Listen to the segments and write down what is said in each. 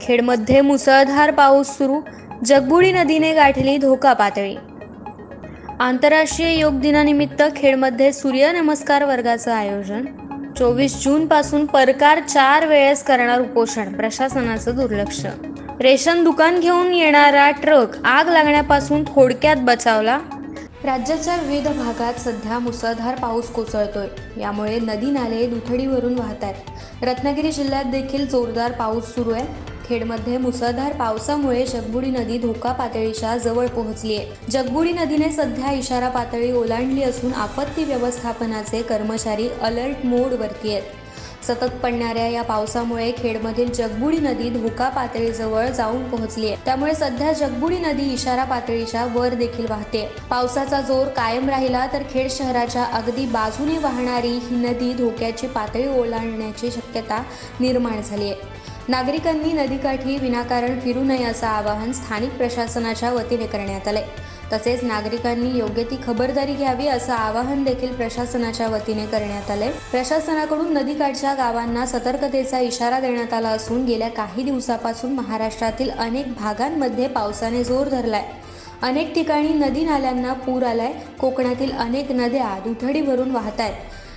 खेडमध्ये मुसळधार पाऊस सुरू जगबुडी नदीने गाठली धोका पातळी. आंतरराष्ट्रीय योग दिनानिमित्त खेडमध्ये सूर्यनमस्कार वर्गाचं आयोजन. चोवीस जून पासून परकार चार वेळेस करणार उपोषण प्रशासनाचं दुर्लक्ष. रेशन दुकान घेऊन येणारा ट्रक आग लागण्यापासून थोडक्यात बचावला. राज्याच्या विविध भागात सध्या मुसळधार पाऊस कोसळतोय. यामुळे नदी नाले दुथडीवरून वाहत आहेत रत्नागिरी जिल्ह्यात देखील जोरदार पाऊस सुरू आहे. खेडमध्ये मुसळधार पावसामुळे जगबुडी नदी धोका पातळीच्या जवळ पोहोचली आहे जगबुडी नदीने सध्या इशारा पातळी ओलांडली असून आपत्ती व्यवस्थापनाचे कर्मचारी अलर्ट मोडवरती आहेत. सतत पडणाऱ्या या पावसामुळे खेडमधील जगबुडी नदी धोका पातळीजवळ जाऊन पोहोचली आहे त्यामुळे सध्या जगबुडी नदी इशारा पातळीच्या वर देखील वाहते. पावसाचा जोर कायम राहिला तर खेड शहराच्या अगदी बाजूने वाहणारी ही नदी धोक्याची पातळी ओलांडण्याची शक्यता निर्माण झाली आहे नागरिकांनी नदीकाठी विनाकारण फिरू नये असं आवाहन स्थानिक प्रशासनाच्या वतीने करण्यात आले तसेच नागरिकांनी योग्य ती खबरदारी घ्यावी असं आवाहन देखील प्रशासनाच्या वतीने करण्यात आले प्रशासनाकडून नदीकाठच्या गावांना सतर्कतेचा इशारा देण्यात आला असून गेल्या काही दिवसापासून महाराष्ट्रातील अनेक भागांमध्ये पावसाने जोर धरलाय. अनेक ठिकाणी नदी नाल्यांना पूर आलाय. कोकणातील अनेक नद्या दुथडी वाहत आहेत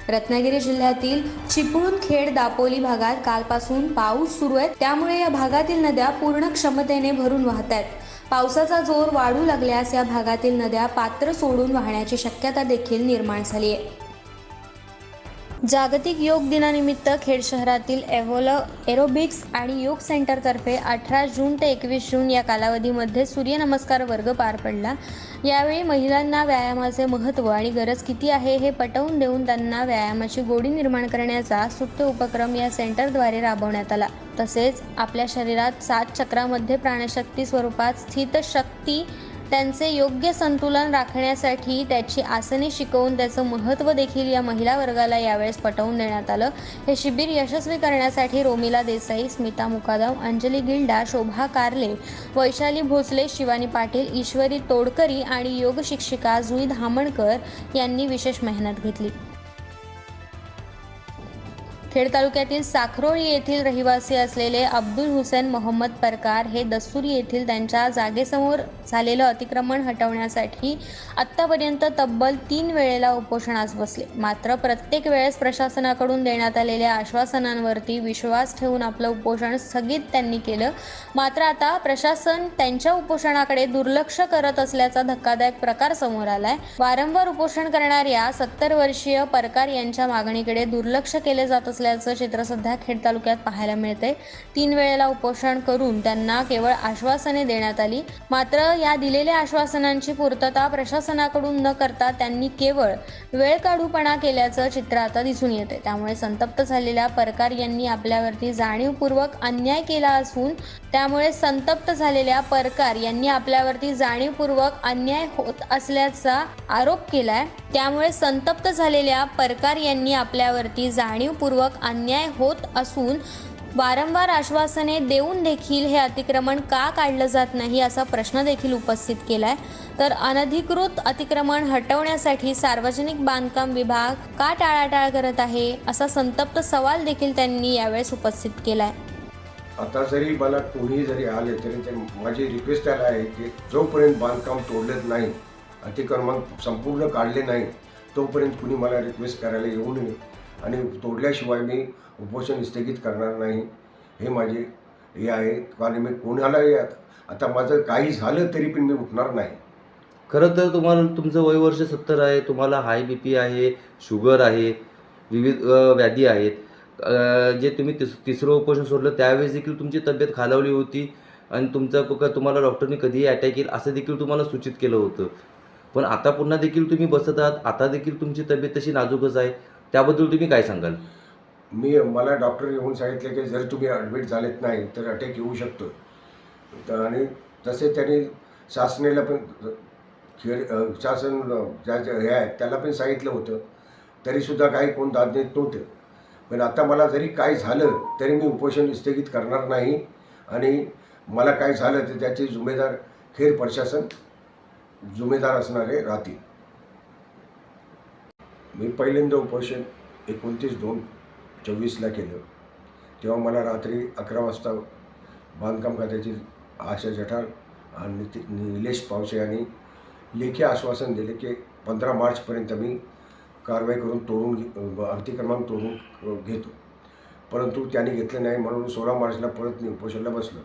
रत्नागिरी जिल्ह्यातील चिपळूण खेड दापोली भागात कालपासून पाऊस सुरू आहे. त्यामुळे या भागातील नद्या पूर्ण क्षमतेने भरून वाहत आहेत. पावसाचा जोर वाढू लागल्यास या भागातील नद्या पात्र सोडून वाहण्याची शक्यता देखील निर्माण झाली आहे. जागतिक योग दिनानिमित्त खेड शहरातील एव्होला एरोबिक्स आणि योग सेंटरतर्फे अठरा जून ते एकवीस जून या कालावधीमध्ये सूर्यनमस्कार वर्ग पार पडला. यावेळी महिलांना व्यायामाचे महत्त्व आणि गरज किती आहे हे पटवून देऊन त्यांना व्यायामाची गोडी निर्माण करण्याचा सुप्त उपक्रम या सेंटरद्वारे राबवण्यात आला. तसेच आपल्या शरीरात सात चक्रामध्ये प्राणशक्ती स्वरूपात स्थित शक्ती त्यांचे योग्य संतुलन राखण्यासाठी त्याची आसने शिकवून त्याचं महत्त्व देखील या महिला वर्गाला यावेळेस पटवून देण्यात आलं. हे शिबिर यशस्वी करण्यासाठी रोमिला देसाई स्मिता मुकादम अंजली गिल्डा शोभा कारले वैशाली भोसले शिवानी पाटील ईश्वरी तोडकरी आणि योग शिक्षिका जुई धामणकर यांनी विशेष मेहनत घेतली. खेड तालुक्यातील साखरोळी येथील रहिवासी असलेले अब्दुल हुसेन मोहम्मद परकार हे दस्तुरी येथील त्यांच्या जागेसमोर झालेलं अतिक्रमण हटवण्यासाठी आत्तापर्यंत तब्बल तीन वेळेला उपोषणास बसले. मात्र प्रत्येक वेळेस प्रशासनाकडून देण्यात आलेल्या आश्वासनांवरती विश्वास ठेवून आपलं उपोषण स्थगित त्यांनी केलं. मात्र आता प्रशासन त्यांच्या उपोषणाकडे दुर्लक्ष करत असल्याचा धक्कादायक प्रकार समोर आलाय. वारंवार उपोषण करणाऱ्या सत्तर वर्षीय परकार यांच्या मागणीकडे दुर्लक्ष केले जात असल्याचं चित्र सध्या खेड तालुक्यात पाहायला मिळते तीन वेळेला उपोषण करून त्यांना केवळ आश्वासने देण्यात आली. मात्र या दिलेल्या आश्वासनांची पूर्तता प्रशासनाकडून न करता त्यांनी केवळ वेळ काढूपणा केल्याचं चित्र आता दिसून येते त्यामुळे संतप्त झालेल्या परकार यांनी आपल्यावरती जाणीवपूर्वक अन्याय केला असून त्यामुळे संतप्त झालेल्या परकार यांनी आपल्यावरती जाणीवपूर्वक अन्याय होत असल्याचा आरोप केलाय. त्यामुळे संतप्त झालेल्या परकार यांनी आपल्यावरती जाणीवपूर्वक पूर्वक अन्याय होत असून वारंवार आश्वासने देऊन देखील हे अतिक्रमण का काढलं जात नाही असा प्रश्न देखील उपस्थित केला आहे तर अनधिकृत अतिक्रमण हटवण्यासाठी सार्वजनिक बांधकाम विभाग का टाळाटाळ करत आहे असा संतप्त सवाल देखील त्यांनी यावेळेस उपस्थित केला आहे आता जरी मला कोणी जरी आले तरी ते माझी रिक्वेस्ट त्याला आहे की जोपर्यंत बांधकाम तोडलेत नाही अतिक्रमण संपूर्ण काढले नाही तोपर्यंत कुणी मला रिक्वेस्ट करायला येऊ नये. आणि तोडल्याशिवाय मी उपोषण स्थगित करणार नाही. हे माझे हे आहे. कारण मी कोणालाही आता माझं काही झालं तरी पण मी उठणार नाही. खरं तर तुम्हाला तुमचं वय वर्ष सत्तर आहे. तुम्हाला हाय बी पी आहे शुगर आहे विविध व्याधी आहेत. जे तुम्ही तिस तिसरं उपोषण सोडलं त्यावेळेस देखील तुमची तब्येत खालावली होती. आणि तुमचा का तुम्हाला डॉक्टरने कधीही अटॅक येईल असं देखील तुम्हाला सूचित केलं होतं. पण आता पुन्हा देखील तुम्ही बसत आहात. आता देखील तुमची तब्येत तशी नाजूकच आहे. त्याबद्दल तुम्ही काय सांगाल? मी मला डॉक्टर येऊन सांगितले की जर तुम्ही ॲडमिट झालेत नाही तर अटॅक येऊ शकतो. तर आणि तसे त्यांनी शासनेला पण खेळ शासन ज्या ज्या हे आहेत त्याला पण सांगितलं होतं. तरीसुद्धा काही कोण दाद देत नव्हतं. पण आता मला जरी काय झालं तरी मी उपोषण स्थगित करणार नाही. आणि मला काय झालं तर त्याचे जुमेदार खेर प्रशासन जुमेदार असणारे राहतील. मी पहिल्यांदा उपोषण एकोणतीस दोन चोवीसला केलं. तेव्हा मला रात्री अकरा वाजता बांधकाम खात्याची आशा जठार आणि ते- निलेश पावसे यांनी लेखी आश्वासन दिले की पंधरा मार्चपर्यंत मी कारवाई करून तोडून घे आरती क्रमांक तोडून घेतो. परंतु त्यांनी घेतले नाही म्हणून सोळा मार्चला परत मी उपोषणला बसलो.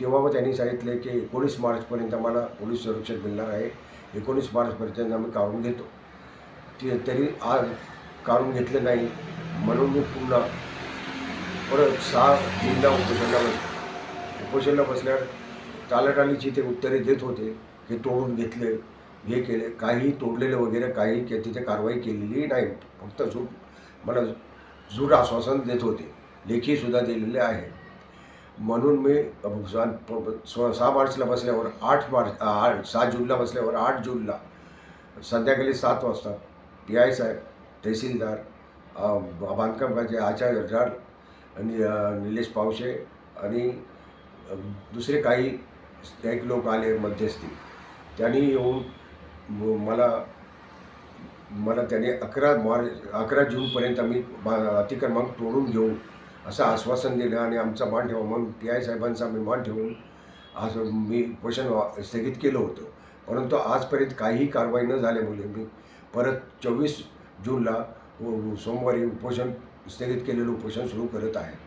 तेव्हा मग त्यांनी सांगितले की एकोणीस मार्चपर्यंत मला पोलीस संरक्षण मिळणार आहे. एकोणीस मार्चपर्यंत आम्ही काढून घेतो. ते तरी आज काढून घेतलं नाही. म्हणून मी पुन्हा परत सहा जूनला उपोषणाला बसलो उपोषणाला बसल्यावर टालाटालीची ते उत्तरे देत होते की तोडून घेतले हे केले. काही तोडलेले वगैरे काही के तिथे कारवाई केलेली नाही. फक्त झूट मला झूट आश्वासन देत होते. लेखीसुद्धा दिलेले आहे. म्हणून मी प- सहा मार्चला बसल्यावर आठ मार्च आठ सात जूनला बसल्यावर आठ जूनला संध्याकाळी सात वाजता टी आय साहेब तहसीलदार बांधकामाचे बांधकाम आचार्य जाड आणि निलेश पावशे आणि दुसरे काही एक लोक आले मध्यस्थी. त्यांनी येऊन मला मला त्याने अकरा मार्च अकरा जूनपर्यंत मी बा अतिक्रमांक तोडून घेऊ असं आश्वासन दिलं आणि आमचा मान ठेवा म्हणून पी आय साहेबांचा आम्ही मान ठेवून आज मी उपोषण स्थगित केलं होतं. परंतु आजपर्यंत काहीही कारवाई न झाल्यामुळे मी परत चोवीस जूनला सोमवारी उपोषण स्थगित केलेलं उपोषण सुरू करत आहे.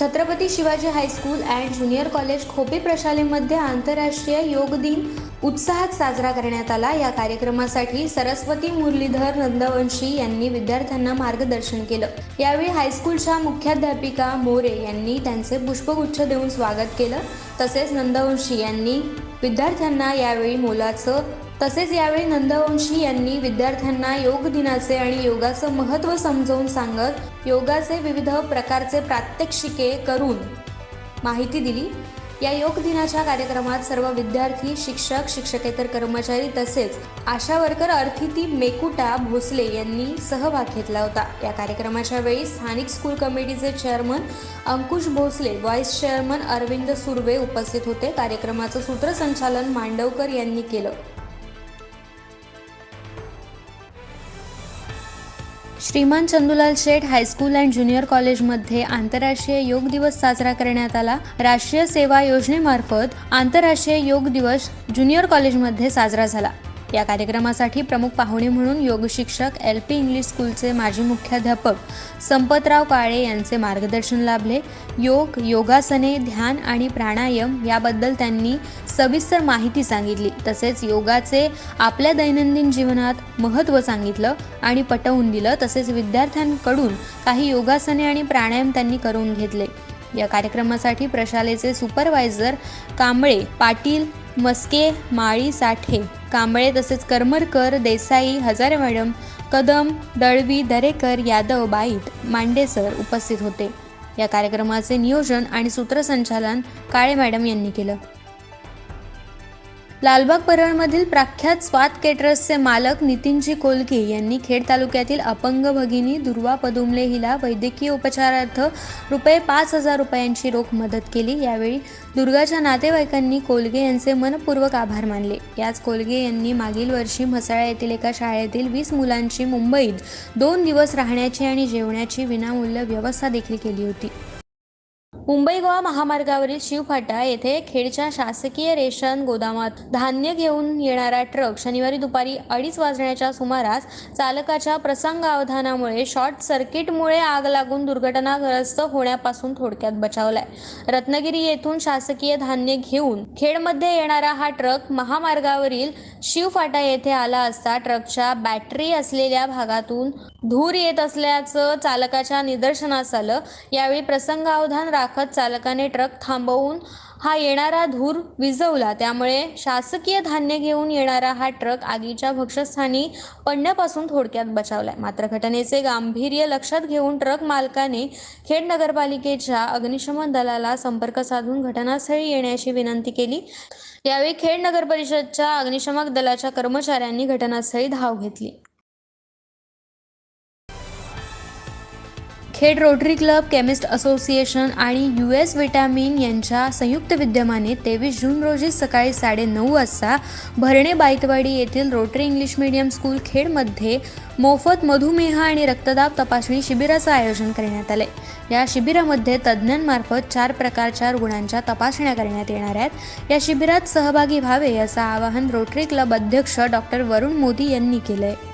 Chhatrapati Shivaji high school and junior college Khopi प्रशालेमध्ये आंतरराष्ट्रीय योग दिन उत्साहात साजरा करण्यात आला. या कार्यक्रमासाठी सरस्वती मुरलीधर नंदवंशी यांनी विद्यार्थ्यांना मार्गदर्शन केलं. यावेळी हायस्कूलच्या मुख्याध्यापिका मोरे यांनी त्यांचे पुष्पगुच्छ देऊन स्वागत केलं. तसेच नंदवंशी यांनी विद्यार्थ्यांना यावेळी मोलाचं तसेच यावेळी नंदवंशी यांनी विद्यार्थ्यांना योग दिनाचे आणि योगाचं महत्त्व समजावून सांगत योगाचे विविध प्रकारचे प्रात्यक्षिके करून माहिती दिली. या योग दिनाच्या कार्यक्रमात सर्व विद्यार्थी शिक्षक शिक्षकेतर कर्मचारी तसेच आशा वर्कर अर्थिती मेकुटा भोसले यांनी सहभाग घेतला होता. या कार्यक्रमाच्या वेळी स्थानिक स्कूल कमिटीचे chairman Ankush Bhosale vice chairman Arvind Surve उपस्थित होते. कार्यक्रमाचं सूत्रसंचालन मांडवकर यांनी केलं. Shriman Chandulal Sheth high school and junior कॉलेजमध्ये आंतरराष्ट्रीय योग दिवस साजरा करण्यात आला. राष्ट्रीय सेवा योजनेमार्फत आंतरराष्ट्रीय योग दिवस ज्युनियर कॉलेजमध्ये साजरा झाला. या कार्यक्रमासाठी प्रमुख पाहुणे म्हणून योग शिक्षक एल पी इंग्लिश स्कूलचे माजी मुख्याध्यापक संपतराव काळे यांचे मार्गदर्शन लाभले. योग योगासने ध्यान आणि प्राणायाम याबद्दल त्यांनी सविस्तर माहिती सांगितली. तसेच योगाचे आपल्या दैनंदिन जीवनात महत्त्व सांगितलं आणि पटवून दिलं. तसेच विद्यार्थ्यांकडून काही योगासने आणि प्राणायाम त्यांनी करून घेतले. या कार्यक्रमासाठी प्रशालेचे सुपरवायझर कांबळे पाटील मस्के माळी साठे कांबळे तसेच करमरकर देसाई हजारे मॅडम कदम दळवी दरेकर यादव बाईत मांडेसर उपस्थित होते. या कार्यक्रमाचे नियोजन आणि सूत्रसंचालन काळे मॅडम यांनी केलं. लालबाग परळमधील प्रख्यात स्वात केटरसचे मालक नितीनजी कोलके यांनी खेड तालुक्यातील अपंग भगिनी दुर्वा पदुमले हिला वैद्यकीय उपचारार्थ रुपये पाच हजार रुपयांची रोख मदत केली. यावेळी दुर्गाच्या नातेवाईकांनी कोलगे यांचे मनपूर्वक आभार मानले. याच कोलगे यांनी मागील वर्षी म्हसाळा येथील एका शाळेतील वीस मुलांची मुंबईत दोन दिवस राहण्याची आणि जेवण्याची विनामूल्य व्यवस्था देखील केली होती. मुंबई गोवा महामार्गावरील शिवफाटा येथे खेडच्या शासकीय रेशन गोदामात धान्य घेऊन येणारा ट्रक शनिवारी दुपारी अडीच वाजण्याच्या सुमारास चालकाच्या प्रसंगावधानामुळे शॉर्ट सर्किटमुळे आग लागून दुर्घटनाग्रस्त होण्यापासून थोडक्यात बचावलाय. रत्नागिरी येथून शासकीय धान्य घेऊन खेडमध्ये येणारा हा ट्रक महामार्गावरील शिवफाटा येथे आला असता ट्रकच्या बॅटरी असलेल्या भागातून धूर येत असल्याचं चालकाच्या निदर्शनास आलं. यावेळी प्रसंगावधान राखत चालकाने ट्रक थांबवून हा येणारा धूर विझवला. त्यामुळे शासकीय धान्य घेऊन येणारा हा ट्रक आगीच्या भक्षस्थानी पडण्यापासून थोडक्यात बचावलाय. मात्र घटनेचे गांभीर्य लक्षात घेऊन ट्रक मालकाने खेड नगरपालिकेच्या अग्निशमन दलाला संपर्क साधून घटनास्थळी येण्याची विनंती केली. यावेळी खेड नगर परिषदच्या अग्निशमक दलाच्या कर्मचाऱ्यांनी घटनास्थळी धाव घेतली. Khed Rotary club chemist association आणि यू एस विटॅमिन यांच्या संयुक्त विद्यमाने तेवीस जून रोजी सकाळी साडेनऊ वाजता भरणे बायतवाडी येथील रोटरी इंग्लिश मीडियम स्कूल खेडमध्ये मोफत मधुमेह आणि रक्तदाब तपासणी शिबिराचं आयोजन करण्यात आले या शिबिरामध्ये तज्ज्ञांमार्फत चार प्रकारच्या रुग्णांच्या तपासण्या करण्यात येणार आहेत. या शिबिरात सहभागी व्हावे असं आवाहन रोटरी क्लब अध्यक्ष डॉक्टर वरुण मोदी यांनी केलं आहे